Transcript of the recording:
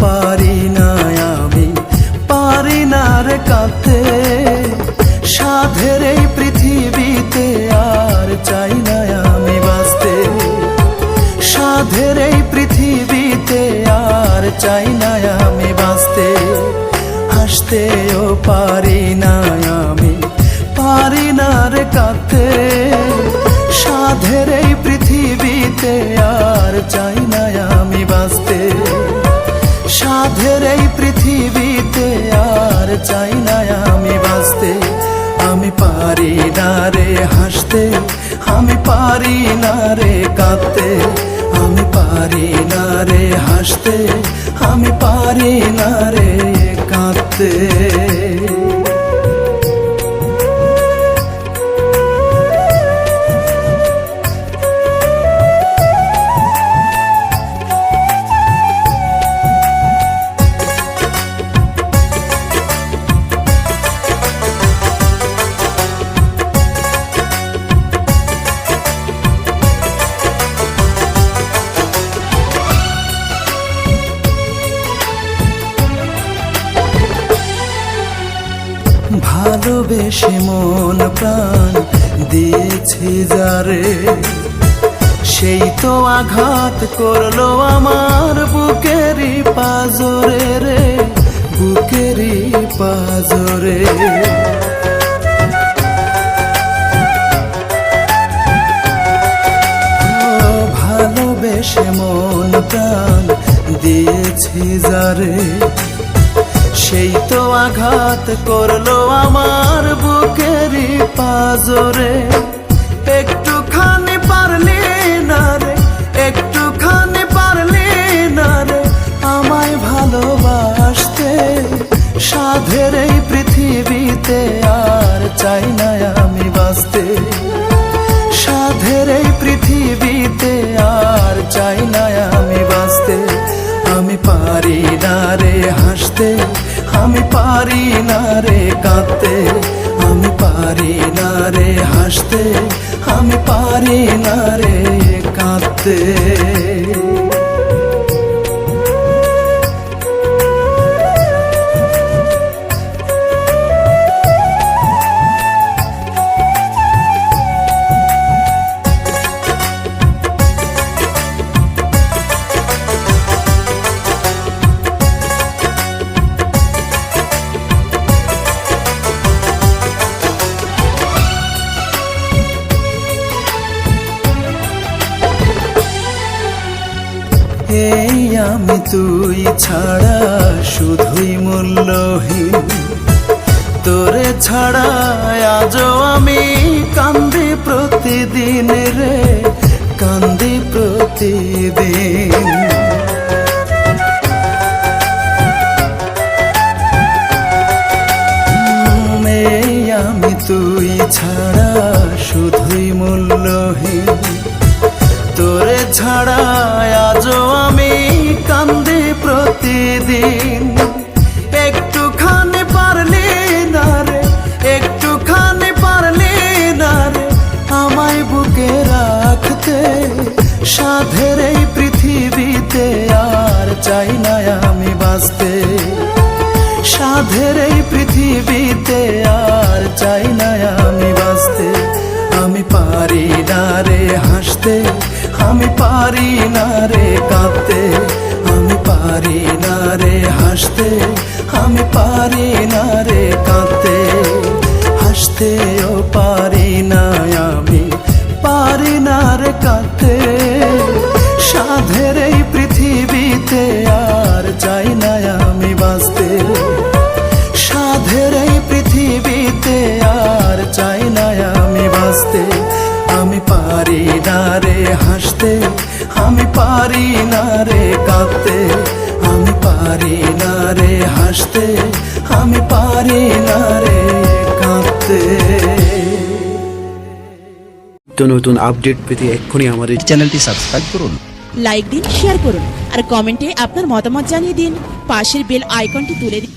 পারি না আমি, পারি না রে কাঁদতে। সাধের এই পৃথিবীতে আর চাই না আমি বাঁচতে। সাধের এই পৃথিবীতে আর চাই না আমি বাঁচতে। হাসতেও পারি না আমি, পারি না রে কাঁদতে। সাধের এই পৃথিবীতে আর চাই না আমি। পৃথিবীতে আর চাই না আমি বাঁচতে। আমি পারি না রে হাসতে, আমি পারি না রে কাঁদতে। আমি পারি না রে হাসতে, আমি পারি না রে কাঁদতে। ভালোবেসে মন প্রাণ দিয়েছি যারে। সেই তো আঘাত করল আমার বুকেরই পাজরে রে, বুকেরই পাজরে। ভালোবেসে মন প্রাণ দিয়েছি যারে। সেই তো আঘাত করল আমার বুকেরই পাজরে। একটুখানি পারলি না রে, একটুখানি পারলি না রে, আমায় ভালোবাসতে। সাধের এই পৃথিবীতে আর চাই না আমি বাঁচতে। সাধের এই পৃথিবীতে পারি না রে কাঁদতে আমি পারি না রে হাসতে আমি পারি না রে কাঁদতে। এই আমি তুই ছাড়া শুধুই মূল্যহীন। তোরে ছাড়া আজও আমি কান্দি প্রতিদিন প্রতিদিন একটুখানি পারলি না রে, একটুখানি পারলি না রে, আমায় বুকে রাখতে। সাধের এই পৃথিবীতে আর চাই না আমি বাঁচতে। সাধের এই পৃথিবীতে আর চাই না আমি বাঁচতে। আমি পারি না রে হাসতে, আমি পারি না রে কাঁদতে। না রে কাঁদতে আমি পারি না রে হাসতে আমি পারি না রে কাঁদতে। নিত্য নতুন আপডেট পেতে এক্ষুনি আমাদের চ্যানেলটি সাবস্ক্রাইব করুন। লাইক দিন শেয়ার করুন আর কমেন্টে আপনার মতামত জানিয়ে দিন। পাশের বেল আইকনটি তুলে দিন।